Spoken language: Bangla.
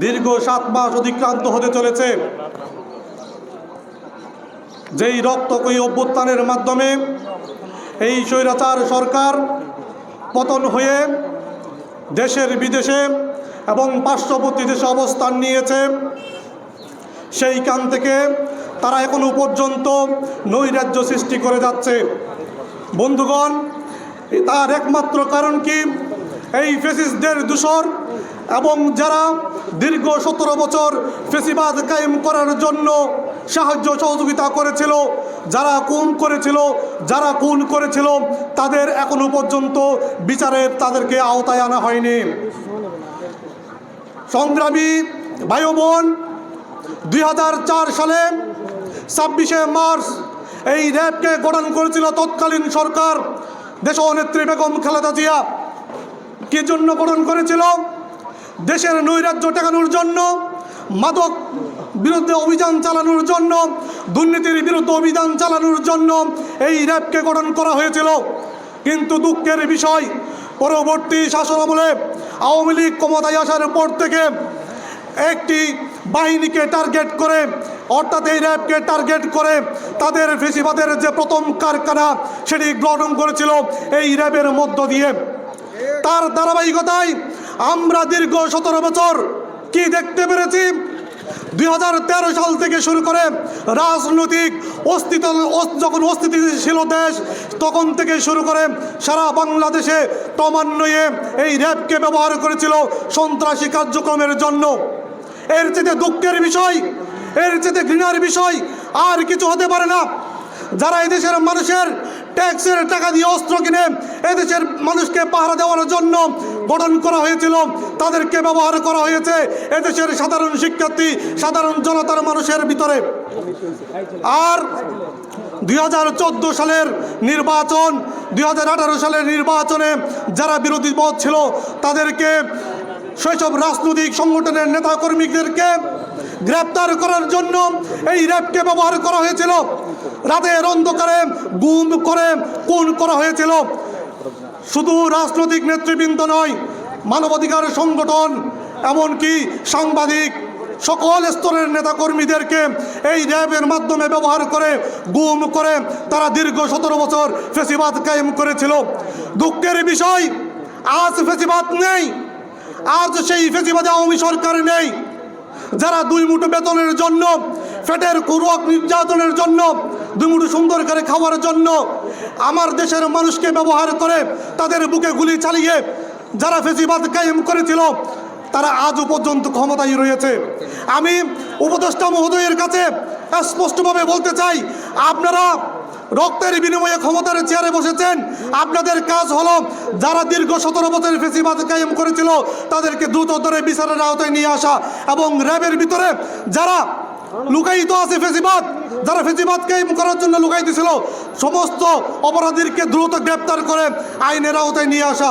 দীর্ঘ সাত মাস অতিক্রান্ত হতে চলেছে। যেই রক্তকয়ী অভ্যুত্থানের মাধ্যমে এই স্বৈরাচার সরকার পতন হয়ে দেশের বিদেশে এবং পার্শ্ববর্তী দেশে অবস্থান নিয়েছে, সেইখান থেকে তারা এখনও পর্যন্ত নৈরাজ্য সৃষ্টি করে যাচ্ছে। বন্ধুগণ, তার একমাত্র কারণ কি? এই ফেসিসদের দূষর এবং যারা দীর্ঘ সতেরো বছর ফেসিবাদ কায়েম করার জন্য সাহায্য সহযোগিতা করেছিল, যারা খুন করেছিল, যারা খুন করেছিল, তাদের এখনও পর্যন্ত বিচারে তাদেরকে আওতায় আনা হয়নি। সংগ্রামী ভাই বোন দুই হাজার চার সালে ছাব্বিশে মার্চ এই র্যাবকে গঠন করেছিল তৎকালীন সরকার দেশ দেশনেত্রী বেগম খালেদা জিয়া। কি জন্য গঠন করেছিল? দেশের নৈরাজ্য টেকানোর জন্য, মাদক বিরুদ্ধে অভিযান চালানোর জন্য, দুর্নীতির বিরুদ্ধে অভিযান চালানোর জন্য এই র্যাবকে গঠন করা হয়েছিল। কিন্তু দুঃখের বিষয়, পরবর্তী শাসনামলে আওয়ামী লীগ ক্ষমতায় আসার পর থেকে একটি বাহিনীকে টার্গেট করে, অর্থাৎ এই র্যাবকে টার্গেট করে তাদের ফেসিবাদের যে প্রথম কারখানা সেটি গ্রহণ করেছিল এই র্যাবের মধ্য দিয়ে। তার ধারাবাহিকতায় আমরা দীর্ঘ সতেরো বছর কি দেখতে পেরেছি? দুই হাজার তেরো সাল থেকে শুরু করে রাজনৈতিক অস্তিত্ব অস- যখন অস্তিত্বশীল দেশ, তখন থেকে শুরু করে সারা বাংলাদেশে ক্রমান্বয়ে এই র্যাবকে ব্যবহার করেছিল সন্ত্রাসী কার্যক্রমের জন্য। এর চেয়ে দুঃখের বিষয়, এর চেয়ে ঘৃণার বিষয় আর কিছু হতে পারে না। যারা এদেশের মানুষের ট্যাক্সের টাকা দিয়ে অস্ত্র কিনে এদেশের মানুষকে পাহারা দেওয়ার জন্য গঠন করা হয়েছিল। তাদেরকে ব্যবহার করা হয়েছে এদেশের সাধারণ শিক্ষার্থী, সাধারণ জনতার মানুষের ভিতরে। আর দুই হাজার চোদ্দ সালের নির্বাচন, দুই হাজার আঠারো সালের নির্বাচনে যারা বিরোধী পথ ছিল, তাদেরকে সেসব রাজনৈতিক সংগঠনের নেতাকর্মীদেরকে গ্রেপ্তার করার জন্য এই র্যাবকে ব্যবহার করা হয়েছিল। রাতের অন্ধকারে গুম করে কোন করা হয়েছিল। শুধু রাজনৈতিক নেতৃবৃন্দ নয়, মানবাধিকার সংগঠন, এমনকি সাংবাদিক, সকল স্তরের নেতাকর্মীদেরকে এই র্যাবের মাধ্যমে ব্যবহার করে গুম করে তারা দীর্ঘ সতেরো বছর ফেসিবাদ কায়েম করেছিল। দুঃখের বিষয়, আজ ফেসিবাদ নেই, আজ সেই ফেসিবাদে আওয়ামী সরকার নেই। যারা দুই মুঠো বেতনের জন্য ফেটের কুরক নির্যাতনের জন্য, দুই মুঠো সুন্দর করে খাওয়ার জন্য আমার দেশের মানুষকে ব্যবহার করে তাদের বুকে গুলি চালিয়ে যারা ফেসিবাদ কায়েম করেছিল, তারা আজও পর্যন্ত ক্ষমতায় রয়েছে। আমি উপদেষ্টা মহোদয়ের কাছে স্পষ্টভাবে বলতে চাই, আপনারা রক্তের বিনিময়ে ক্ষমতার চেয়ারে বসেছেন। আপনাদের কাজ হলো যারা দীর্ঘ সতেরো বছরের ফেসিবাদ কায়েম করেছিল, তাদেরকে দ্রুত ধরে বিচারের আওতায় নিয়ে আসা এবং র্যাবের ভিতরে যারা লুকায়িত আছে ফেসিবাদ, যারা ফেসিবাদ কায়েম করার জন্য লুকাইতেছিল ছিল, সমস্ত অপরাধীরকে দ্রুত গ্রেপ্তার করে আইনের আওতায় নিয়ে আসা।